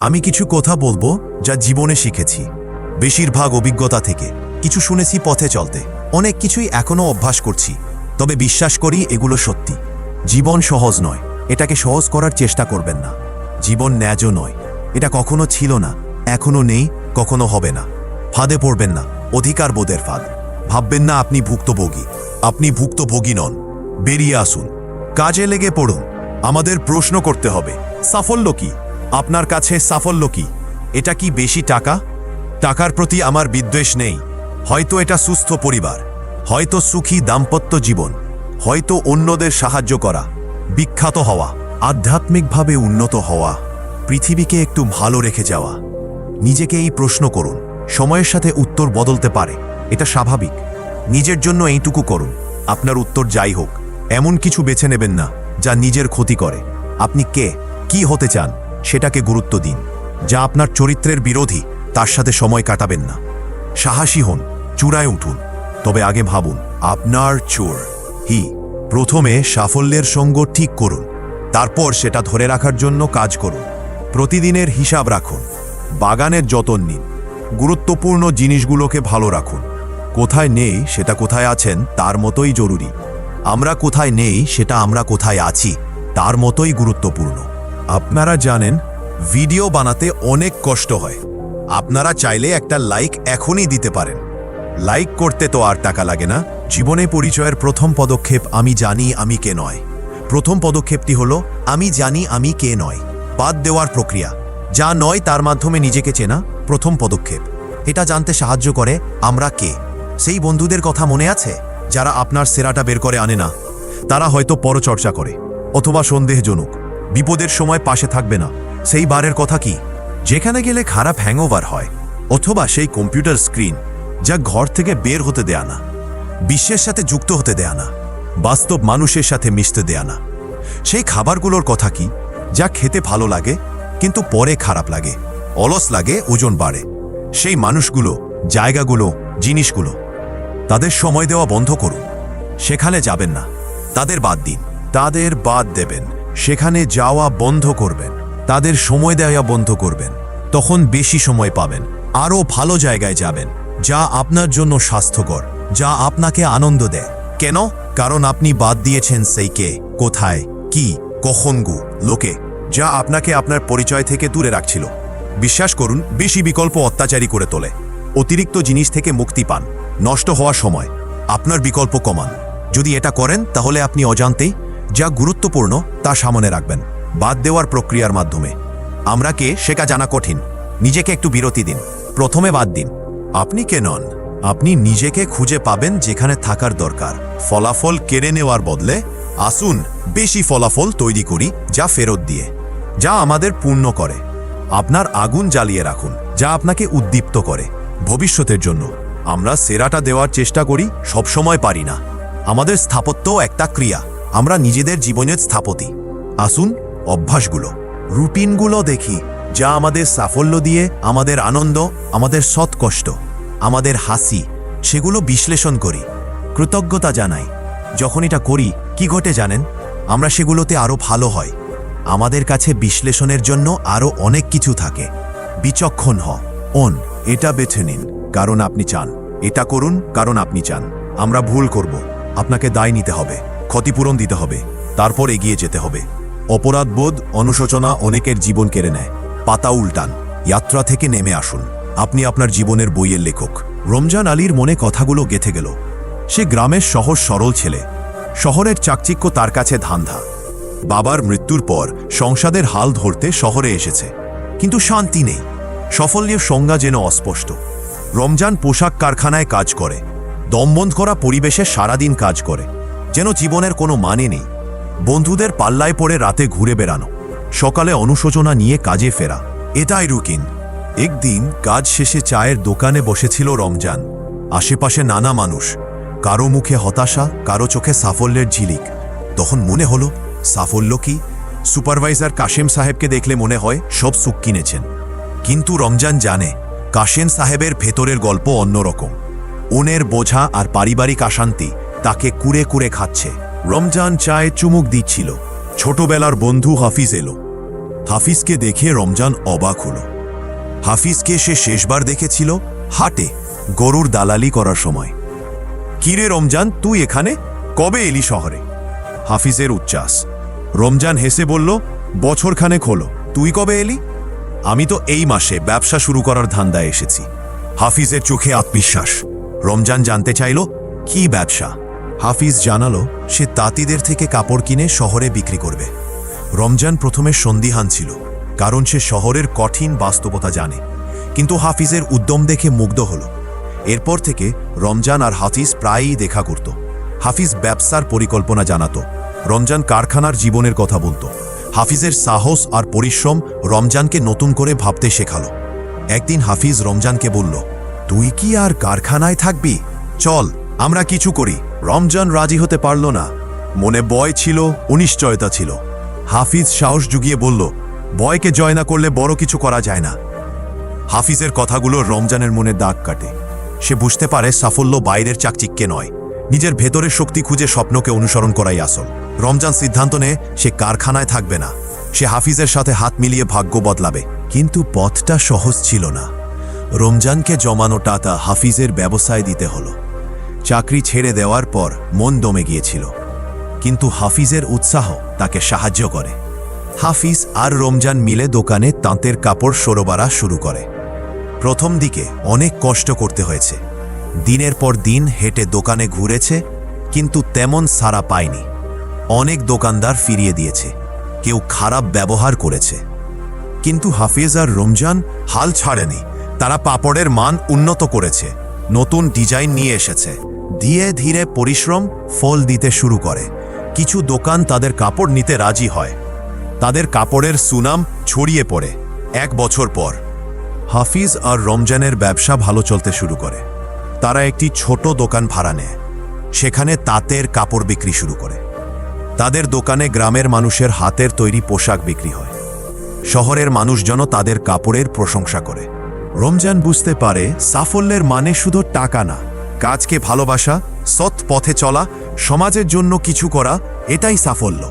আমি কিছু কথা বলব যা জীবনে শিখেছি। বেশিরভাগ অভিজ্ঞতা থেকে, কিছু শুনেছি পথে চলতে। অনেক কিছুই এখনও অভ্যাস করছি। তবে বিশ্বাস করি এগুলো সত্যি। জীবন সহজ নয়, এটাকে সহজ করার চেষ্টা করবেন না। জীবন ন্যায্য নয়, এটা কখনো ছিল না, এখনও নেই, কখনো হবে না। ফাঁদে পড়বেন না, অধিকার বোধের ফাঁদ। ভাববেন না আপনি ভুক্তভোগী আপনি ভুক্তভোগী নন। বেরিয়ে আসুন। কাজে লেগে পড়ুন। আমাদের প্রশ্ন করতে হবে, সাফল্য কি? আপনার কাছে সাফল্য কি? এটা কি বেশি টাকা? টাকার প্রতি আমার বিদ্বেষ নেই। হয়তো এটা সুস্থ পরিবার। হয়তো সুখী দাম্পত্য জীবন। হয়তো অন্যদের সাহায্য করা। বিখ্যাত হওয়া। আধ্যাত্মিকভাবে উন্নত হওয়া। পৃথিবীকে একটু ভালো রেখে যাওয়া। নিজেকে এই প্রশ্ন করুন। সময়ের সাথে উত্তর বদলতে পারে। এটা স্বাভাবিক। নিজের জন্য এইটুকু করুন। আপনার উত্তর যাই হোক। এমন কিছু বেছে নেবেন না, যা নিজের ক্ষতি করে। আপনি কে? কি হতে চান? সেটাকে গুরুত্ব দিন। যা আপনার চরিত্রের বিরোধী, তার সাথে সময় কাটাবেন না। সাহসী হন, চূড়ায় উঠুন। তবে আগে ভাবুন, আপনার চোর, হি। প্রথমে সাফল্যের সঙ্গ ঠিক করুন। তারপর সেটা ধরে রাখার জন্য কাজ করুন। প্রতিদিনের হিসাব রাখুন। বাগানের যতন নিন। গুরুত্বপূর্ণ জিনিসগুলোকে ভালো রাখুন। কোথায় নেই সেটা কোথায় আছেন, তার মতোই জরুরি। আমরা কোথায় নেই সেটা আমরা কোথায় আছি, তার মতোই গুরুত্বপূর্ণ। আপনারা জানেন, ভিডিও বানাতে অনেক কষ্ট হয়। আপনারা চাইলে একটা লাইক এখনই দিতে পারেন। লাইক করতে তো আর টাকা লাগে না। জীবনে পরিচয়ের প্রথম পদক্ষেপ আমি জানি আমি কে নয়। প্রথম পদক্ষেপটি হলো, আমি জানি আমি কে নয়। বাদ দেওয়ার প্রক্রিয়া। যা নয় তার মাধ্যমে নিজেকে চেনা, প্রথম পদক্ষেপ। এটা জানতে সাহায্য করে আমরা কে। সেই বন্ধুদের কথা মনে আছে? যারা আপনার সেরাটা বের করে আনে না। তারা হয়তো পরচর্চা করে। অথবা সন্দেহজনক। বিপদের সময় পাশে থাকবে না। সেই বারের কথা কি? যেখানে গেলে খারাপ হ্যাংওভার হয়, অথবা সেই কম্পিউটার স্ক্রিন যা ঘর থেকে বের হতে দেয়া না, বিশ্বের সাথে যুক্ত হতে দেয়া না, বাস্তব মানুষের সাথে মিশতে দেয়া না। সেই খাবারগুলোর কথা কি? যা খেতে ভালো লাগে, কিন্তু পরে খারাপ লাগে, অলস লাগে, ওজন বাড়ে। সেই মানুষগুলো, জায়গাগুলো, জিনিসগুলো, তাদের সময় দেওয়া বন্ধ করুন। সেখানে যাবেন না। তাদের বাদ দিন। তাদের বাদ দেবেন। সেখানে যাওয়া বন্ধ করবেন, তাদের সময় দেওয়া বন্ধ করবেন, তখন বেশি সময় পাবেন, আরও ভালো জায়গায় যাবেন, যা আপনার জন্য স্বাস্থ্যকর, যা আপনাকে আনন্দ দেয়। কেন? কারণ আপনি বাদ দিয়েছেন সেই কে, কোথায়, কি, কখন গু, লোকে, যা আপনাকে আপনার পরিচয় থেকে দূরে রাখছিল। বিশ্বাস করুন, বেশি বিকল্প অত্যাচারী করে তোলে। অতিরিক্ত জিনিস থেকে মুক্তি পান, নষ্ট হওয়ার সময়, আপনার বিকল্প কমান। যদি এটা করেন, তাহলে আপনি অজান্তেই যা গুরুত্বপূর্ণ তা সামনে রাখবেন। বাদ দেওয়ার প্রক্রিয়ার মাধ্যমে। আমরা কে সেটা জানা কঠিন। নিজেকে একটু বিরতি দিন। প্রথমে বাদ দিন। আপনি কে নন? আপনি নিজেকে খুঁজে পাবেন যেখানে থাকার দরকার। ফলাফল কেড়ে নেওয়ার বদলে আসুন বেশি ফলাফল তৈরি করি যা ফেরত দিয়ে, যা আমাদের পূর্ণ করে। আপনার আগুন জ্বালিয়ে রাখুন, যা আপনাকে উদ্দীপ্ত করে। ভবিষ্যতের জন্য আমরা সেরাটা দেওয়ার চেষ্টা করি, সবসময় পারি না। আমাদের স্থাপত্য একটা ক্রিয়া। আমরা নিজেদের জীবনের স্থাপতি। আসুন, অভ্যাসগুলো, রুটিনগুলো দেখি, যা আমাদের সাফল্য দিয়ে, আমাদের আনন্দ, আমাদের সৎ কষ্ট আমাদের হাসি, সেগুলো বিশ্লেষণ করি। কৃতজ্ঞতা জানাই, যখন এটা করি, কি ঘটে জানেন? আমরা সেগুলোতে আরও ভালো হয়। আমাদের কাছে বিশ্লেষণের জন্য আরও অনেক কিছু থাকে। বিচক্ষণ হ অন, এটা বেছে নিন, কারণ আপনি চান। এটা করুন, কারণ আপনি চান। আমরা ভুল করব। আপনাকে দায় নিতে হবে। ক্ষতিপূরণ দিতে হবে, তারপর এগিয়ে যেতে হবে। অপরাধবোধ অনুশোচনা অনেকের জীবন কেড়ে নেয়। পাতা উল্টান, যাত্রা থেকে নেমে আসুন। আপনি আপনার জীবনের বইয়ের লেখক। রমজান আলীর মনে কথাগুলো গেথে গেল। সে গ্রামের সহজ সরল ছেলে। শহরের চাকচিক্য তার কাছে ধান্ধা বাবার মৃত্যুর পর সংসাদের হাল ধরতে শহরে এসেছে। কিন্তু শান্তি নেই। সাফল্যের সংজ্ঞা যেন অস্পষ্ট। রমজান পোশাক কারখানায় কাজ করে। দমবন্ধ করা পরিবেশে সারাদিন কাজ করে। যেন জীবনের কোনো মানে নেই। বন্ধুদের পাল্লায় পড়ে রাতে ঘুরে বেড়ানো, সকালে অনুশোচনা নিয়ে কাজে ফেরা। এটাই রুকিন একদিন কাজ শেষে চায়ের দোকানে বসেছিল রমজান। আশেপাশে নানা মানুষ, কারও মুখে হতাশা, কারও চোখে সাফল্যের ঝিলিক। তখন মনে হলো, সাফল্য কি? সুপারভাইজার কাশেম সাহেবকে দেখলে মনে হয় সব সুখ কিনেছেন। কিন্তু রমজান জানে, কাশেম সাহেবের ভেতরের গল্প অন্যরকম। ওনের বোঝা আর পারিবারিক অশান্তি তাকে কুড়ে কুড়ে খাচ্ছে। রমজান চায়ে চুমুক দিচ্ছিল। ছোটবেলার বন্ধু হাফিজ এলো। হাফিজকে দেখে রমজান অবাক হল। হাফিজকে সে শেষবার দেখেছিল হাটে গরুর দালালি করার সময়। কিরে রমজান, তুই এখানে? কবে এলি শহরে? হাফিজের উচ্ছ্বাস। রমজান হেসে বলল, বছরখানেক হলো, তুই কবে এলি? আমি তো এই মাসে ব্যবসা শুরু করার ধান্দায় এসেছি। হাফিজের চোখে আত্মবিশ্বাস। রমজান জানতে চাইল, কি ব্যবসা? হাফিজ জানালো, সে তাঁতিদের থেকে কাপড় কিনে শহরে বিক্রি করবে। রমজান প্রথমে সন্দিহান ছিল, কারণ সে শহরের কঠিন বাস্তবতা জানে। কিন্তু হাফিজের উদ্যম দেখে মুগ্ধ হল। এরপর থেকে রমজান আর হাফিজ প্রায়ই দেখা করত। হাফিজ ব্যবসার পরিকল্পনা জানাত, রমজান কারখানার জীবনের কথা বলতো। হাফিজের সাহস আর পরিশ্রম রমজানকে নতুন করে ভাবতে শেখালো। একদিন হাফিজ রমজানকে বলল, তুই কি আর কারখানায় থাকবি? চল, আমরা কিছু করি। রমজান রাজি হতে পারল না। মনে বয় ছিল, অনিশ্চয়তা ছিল। হাফিজ সাহস জুগিয়ে বলল, বয়কে জয় না করলে বড় কিছু করা যায় না। হাফিজের কথাগুলো রমজানের মনে দাগ কাটে। সে বুঝতে পারে সাফল্য বাইরের চাকচিক্যে নয়। নিজের ভেতরের শক্তি খুঁজে স্বপ্নকে অনুসরণ করাই আসল। রমজান সিদ্ধান্ত নেয় সে কারখানায় থাকবে না। সে হাফিজের সাথে হাত মিলিয়ে ভাগ্য বদলাবে। কিন্তু পথটা সহজ ছিল না। রমজানকে জমানো টাকা হাফিজের ব্যবসায় দিতে হলো। চাকরি ছেড়ে দেওয়ার পর মন দমে গিয়েছিল। কিন্তু হাফিজের উৎসাহ তাকে সাহায্য করে। হাফিজ আর রমজান মিলে দোকানে তাঁতের কাপড় সরবরাহ শুরু করে। প্রথম দিকে অনেক কষ্ট করতে হয়েছে। দিনের পর দিন হেঁটে দোকানে ঘুরেছে, কিন্তু তেমন সারা পায়নি। অনেক দোকানদার ফিরিয়ে দিয়েছে, কেউ খারাপ ব্যবহার করেছে। কিন্তু হাফিজ আর রমজান হাল ছাড়েনি, তারা পাপড়ের মান উন্নত করেছে, নতুন ডিজাইন নিয়ে এসেছে। ধীরে ধীরে পরিশ্রম ফল দিতে শুরু করে। কিছু দোকান তাদের কাপড় নিতে রাজি হয়। তাদের কাপড়ের সুনাম ছড়িয়ে পড়ে এক বছর পর। হাফিজ আর রমজানের ব্যবসা ভালো চলতে শুরু করে। তারা একটি ছোট দোকান ভাড়া নেয়। সেখানে তাঁতের কাপড় বিক্রি শুরু করে। তাদের দোকানে গ্রামের মানুষের হাতের তৈরি পোশাক বিক্রি হয়। শহরের মানুষজন তাদের কাপড়ের প্রশংসা করে। রমজান বুঝতে পারে সাফল্যের মানে শুধু টাকা না কাজকে ভালোবাসা, সৎ পথে চলা, সমাজের জন্য কিছু করা, এটাই সাফল্য।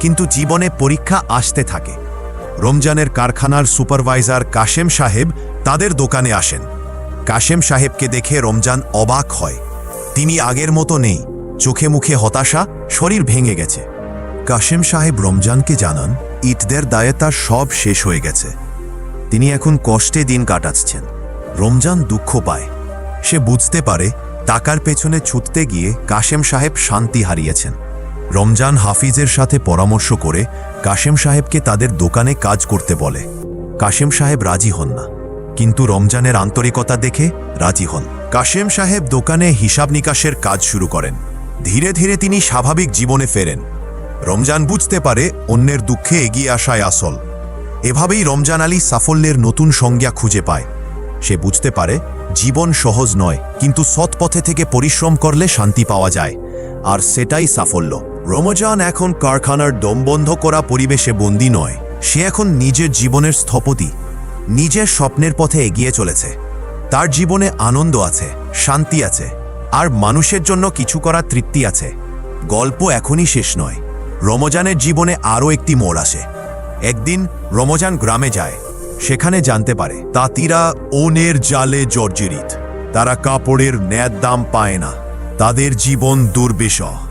কিন্তু জীবনে পরীক্ষা আসতে থাকে। রমজানের কারখানার সুপারভাইজার কাশেম সাহেব তাদের দোকানে আসেন। কাশেম সাহেবকে দেখে রমজান অবাক হয়। তিনি আগের মতো নেই। চোখে মুখে হতাশা, শরীর ভেঙে গেছে। কাশেম সাহেব রমজানকে জানান ইটদের দায়ে তার সব শেষ হয়ে গেছে। তিনি এখন কষ্টে দিন কাটাচ্ছেন। রমজান দুঃখ পায়। সে বুঝতে পারে টাকার পেছনে ছুটতে গিয়ে কাশেম সাহেব শান্তি হারিয়েছেন। রমজান হাফিজের সাথে পরামর্শ করে কাশেম সাহেবকে তাদের দোকানে কাজ করতে বলে। কাশেম সাহেব রাজি হন না। কিন্তু রমজানের আন্তরিকতা দেখে রাজি হন। কাশেম সাহেব দোকানে হিসাব নিকাশের কাজ শুরু করেন। ধীরে ধীরে তিনি স্বাভাবিক জীবনে ফেরেন। রমজান বুঝতে পারে অন্যের দুঃখে এগিয়ে আসায় আসল। এভাবেই রমজান আলী সাফল্যের নতুন সংজ্ঞা খুঁজে পায়। সে বুঝতে পারে জীবন সহজ নয়, কিন্তু সৎ পথে থেকে পরিশ্রম করলে শান্তি পাওয়া যায়। আর সেটাই সাফল্য। রমজান এখন কারখানার দম বন্ধ করা পরিবেশে বন্দী নয়, সে এখন নিজের জীবনের স্থপতি, নিজের স্বপ্নের পথে এগিয়ে চলেছে। তার জীবনে আনন্দ আছে, শান্তি আছে, আর মানুষের জন্য কিছু করার তৃপ্তি আছে। গল্প এখনই শেষ নয়। রমজানের জীবনে আরও একটি মোড় আসে। একদিন রমজান গ্রামে যায় সেখানে জানতে পারে, তাঁতিরা ওনের জালে জর্জরিত। তারা কাপড়ের ন্যায় দাম পায় না। তাদের জীবন দুর্বিষহ।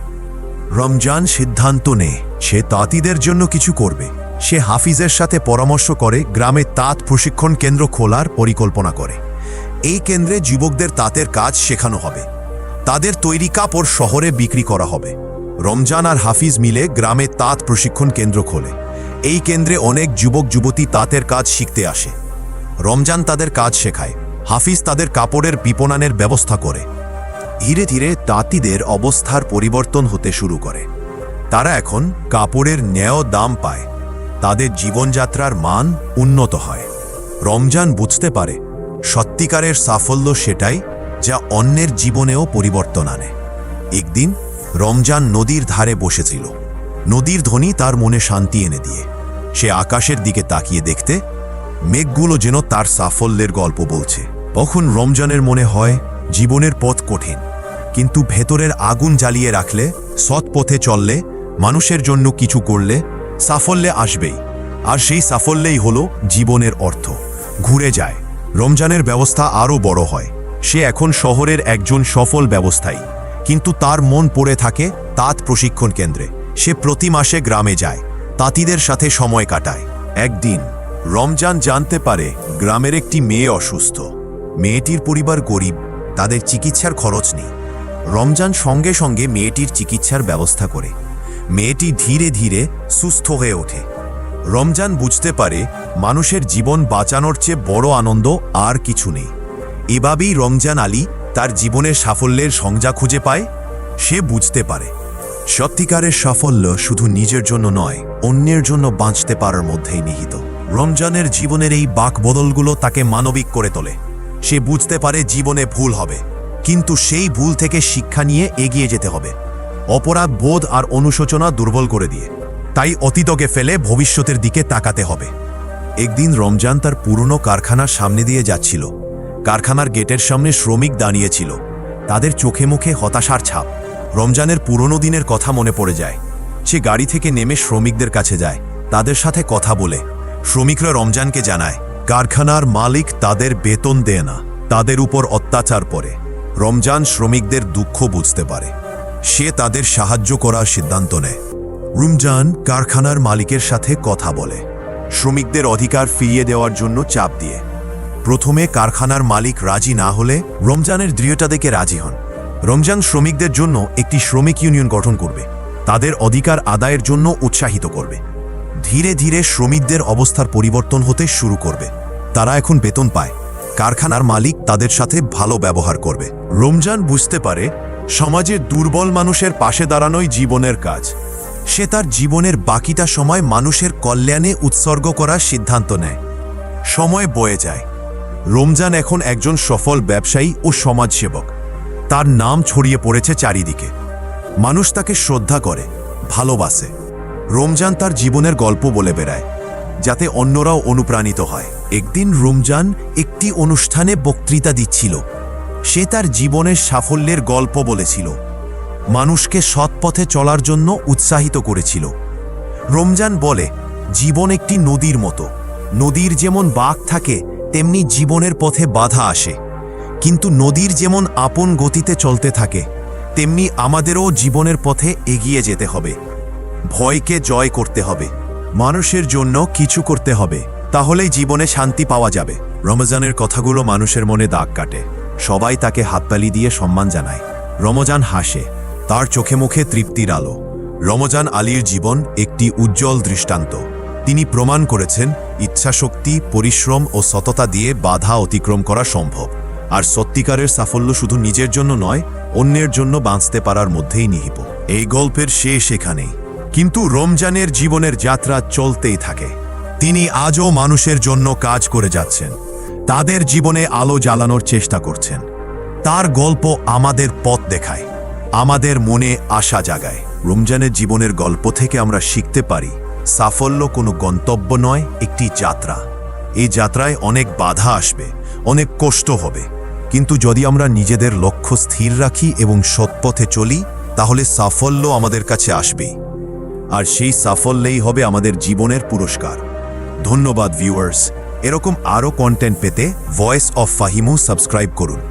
রমজান সিদ্ধান্ত নেয় সে তাঁতিদের জন্য কিছু করবে। সে হাফিজের সাথে পরামর্শ করে, গ্রামে তাঁত প্রশিক্ষণ কেন্দ্র খোলার পরিকল্পনা করে। এই কেন্দ্রে যুবকদের তাঁতের কাজ শেখানো হবে। তাদের তৈরি কাপড় শহরে বিক্রি করা হবে। রমজান আর হাফিজ মিলে গ্রামে তাঁত প্রশিক্ষণ কেন্দ্র খোলে। এই কেন্দ্রে অনেক যুবক, যুবতী তাঁতের কাজ শিখতে আসে। রমজান তাদের কাজ শেখায়, হাফিজ তাদের কাপড়ের বিপণনের ব্যবস্থা করে। ধীরে ধীরে তাঁতিদের অবস্থার পরিবর্তন হতে শুরু করে। তারা এখন কাপড়ের ন্যায় দাম পায়। তাদের জীবনযাত্রার মান উন্নত হয়। রমজান বুঝতে পারে, সত্যিকারের সাফল্য সেটাই যা অন্যের জীবনেও পরিবর্তন আনে। একদিন রমজান নদীর ধারে বসেছিল। নদীর ধ্বনি তার মনে শান্তি এনে দিয়ে। সে আকাশের দিকে তাকিয়ে দেখতে, মেঘগুলো যেন তার সাফল্যের গল্প বলছে। তখন রমজানের মনে হয়, জীবনের পথ কঠিন, কিন্তু ভেতরের আগুন জ্বালিয়ে রাখলে সৎ পথে চললে, মানুষের জন্য কিছু করলে, সাফল্যে আসবেই। আর সেই সাফল্যেই হলো জীবনের অর্থ। ঘুরে যায়। রমজানের ব্যবস্থা আরও বড় হয়। সে এখন শহরের একজন সফল ব্যবস্থায়ী। কিন্তু তার মন পড়ে থাকে তাঁত প্রশিক্ষণ কেন্দ্রে। সে প্রতি মাসে গ্রামে যায়। তাঁতিদের সাথে সময় কাটায়। একদিন রমজান জানতে পারে গ্রামের একটি মেয়ে অসুস্থ। মেয়েটির পরিবার গরিব, তাদের চিকিৎসার খরচ নেই। রমজান সঙ্গে সঙ্গে মেয়েটির চিকিৎসার ব্যবস্থা করে। মেয়েটি ধীরে ধীরে সুস্থ হয়ে ওঠে। রমজান বুঝতে পারে মানুষের জীবন বাঁচানোর চেয়ে বড় আনন্দ আর কিছু নেই। এভাবেই রমজান আলী তার জীবনের সাফল্যের সংজ্ঞা খুঁজে পায়। সে বুঝতে পারে সত্যিকারের সাফল্য শুধু নিজের জন্য নয়, অন্যের জন্য বাঁচতে পারার মধ্যেই নিহিত। রমজানের জীবনের এই বাক বদলগুলো তাকে মানবিক করে তোলে। সে বুঝতে পারে জীবনে ভুল হবে, কিন্তু সেই ভুল থেকে শিক্ষা নিয়ে এগিয়ে যেতে হবে। অপরাধ বোধ আর অনুশোচনা দুর্বল করে দিয়ে, তাই অতীতকে ফেলে ভবিষ্যতের দিকে তাকাতে হবে। একদিন রমজান তার পুরনো কারখানার সামনে দিয়ে যাচ্ছিল। কারখানার গেটের সামনে শ্রমিক দাঁড়িয়েছিল তাদের চোখে মুখে হতাশার ছাপ। রমজানের পুরনো দিনের কথা মনে পড়ে যায়। সে গাড়ি থেকে নেমে শ্রমিকদের কাছে যায়, তাদের সাথে কথা বলে। শ্রমিকরা রমজানকে জানায়, কারখানার মালিক তাদের বেতন দেয় না, তাদের উপর অত্যাচার করে। রমজান শ্রমিকদের দুঃখ বুঝতে পারে। সে তাদের সাহায্য করার সিদ্ধান্ত নেয়। রমজান কারখানার মালিকের সাথে কথা বলে। শ্রমিকদের অধিকার ফিরিয়ে দেওয়ার জন্য চাপ দিয়ে। প্রথমে কারখানার মালিক রাজি না হলে রমজানের দৃঢ়তা দেখে রাজি হন। রমজান শ্রমিকদের জন্য একটি শ্রমিক ইউনিয়ন গঠন করবে। তাদের অধিকার আদায়ের জন্য উৎসাহিত করবে। ধীরে ধীরে শ্রমিকদের অবস্থার পরিবর্তন হতে শুরু করবে। তারা এখন বেতন পায়। কারখানার মালিক তাদের সাথে ভালো ব্যবহার করবে। রমজান বুঝতে পারে সমাজের দুর্বল মানুষের পাশে দাঁড়ানোই জীবনের কাজ। সে তার জীবনের বাকিটা সময় মানুষের কল্যাণে উৎসর্গ করার সিদ্ধান্ত নেয়। সময় বয়ে যায়। রমজান এখন একজন সফল ব্যবসায়ী ও সমাজসেবক। তার নাম ছড়িয়ে পড়েছে চারিদিকে। মানুষ তাকে শ্রদ্ধা করে, ভালোবাসে। রমজান তার জীবনের গল্প বলে বেড়ায়, যাতে অন্যরাও অনুপ্রাণিত হয়। একদিন রমজান একটি অনুষ্ঠানে বক্তৃতা দিচ্ছিল। সে তার জীবনের সাফল্যের গল্প বলেছিল। মানুষকে সৎ পথে চলার জন্য উৎসাহিত করেছিল। রমজান বলে, জীবন একটি নদীর মতো। নদীর যেমন বাঘ থাকে, তেমনি জীবনের পথে বাধা আসে। কিন্তু নদীর যেমন আপন গতিতে চলতে থাকে, তেমনি আমাদেরও জীবনের পথে এগিয়ে যেতে হবে। ভয়কে জয় করতে হবে। মানুষের জন্য কিছু করতে হবে। তাহলেই জীবনে শান্তি পাওয়া যাবে। রমজানের কথাগুলো মানুষের মনে দাগ কাটে। সবাই তাকে হাততালি দিয়ে সম্মান জানায়। রমজান হাসে। তার চোখে মুখে তৃপ্তির আলো। রমজান আলীর জীবন একটি উজ্জ্বল দৃষ্টান্ত। তিনি প্রমাণ করেছেন, ইচ্ছাশক্তি, পরিশ্রম ও সততা দিয়ে বাধা অতিক্রম করা সম্ভব। আর সত্যিকারের সাফল্য শুধু নিজের জন্য নয়, অন্যের জন্য বাঁচতে পারার মধ্যেই নিহিত। এই গল্পের শেষ এখানেই। কিন্তু রমজানের জীবনের যাত্রা চলতেই থাকে। তিনি আজও মানুষের জন্য কাজ করে যাচ্ছেন। তাদের জীবনে আলো জ্বালানোর চেষ্টা করছেন। তার গল্প আমাদের পথ দেখায়, আমাদের মনে আশা জাগায়। রমজানের জীবনের গল্প থেকে আমরা শিখতে পারি, সাফল্য কোনো গন্তব্য নয়, একটি যাত্রা। এই যাত্রায় অনেক বাধা আসবে। অনেক কষ্ট হবে। কিন্তু যদি আমরা নিজেদের লক্ষ্য স্থির রাখি এবং সৎপথে চলি, তাহলে সাফল্য আমাদের কাছে আসবে আর সেই সাফল্যেই হবে আমাদের জীবনের পুরস্কার। ধন্যবাদ ভিউয়ার্স এরকম আরও কন্টেন্ট পেতে ভয়েস অফ ফাহিমু সাবস্ক্রাইব করুন।